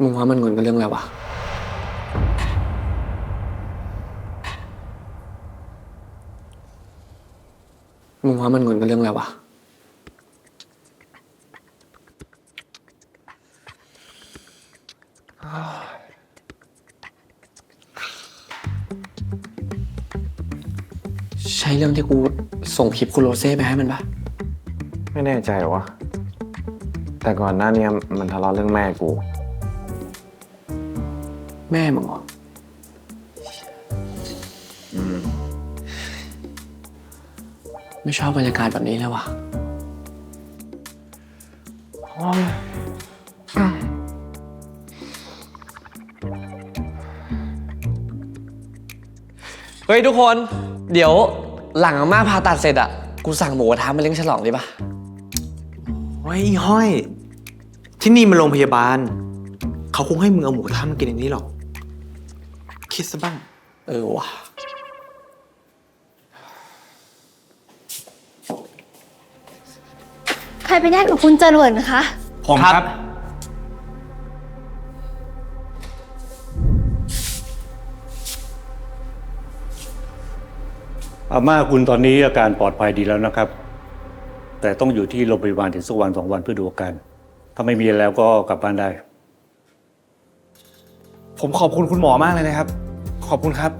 มึงว่ามันงอนกันเรื่องอะไรวะ มึงว่ามันงอนกันเรื่องอะไรวะ ใช่เรื่องที่กูส่งคลิปคุณโรเซ่ไปให้มันปะไม่แน่ใจวะแต่ก่อนหน้าเนี้ยมันทะเลาะเรื่องแม่กู แม่มึงเหรออไม่ชอบบรรยากาศแบบนี้เลยว่ะเฮ้ยทุกคน เดี๋ยวหลังอาม่าผ่าตัดเสร็จอะ กูสั่งหมูกระทะมาเลี้ยงฉลองดีปะไว้ยห้อย ที่นี่มันโรงพยาบาล เขาคงให้มึงเอาหมูกระทะมากินในนี้หรอก คิดซะบ้าง เออว่ะใครเป็นญาติกับคุณเจริญคะผมครับ อาม่าคุณตอนนี้อาการปลอดภัยดีแล้วนะครับ แต่ต้องอยู่ที่โรงพยาบาลถึงสักวันสองวันเพื่อดูอาการ ถ้าไม่มีแล้วก็กลับบ้านได้ ผมขอบคุณคุณหมอมากเลยนะครับ ขอบคุณครับ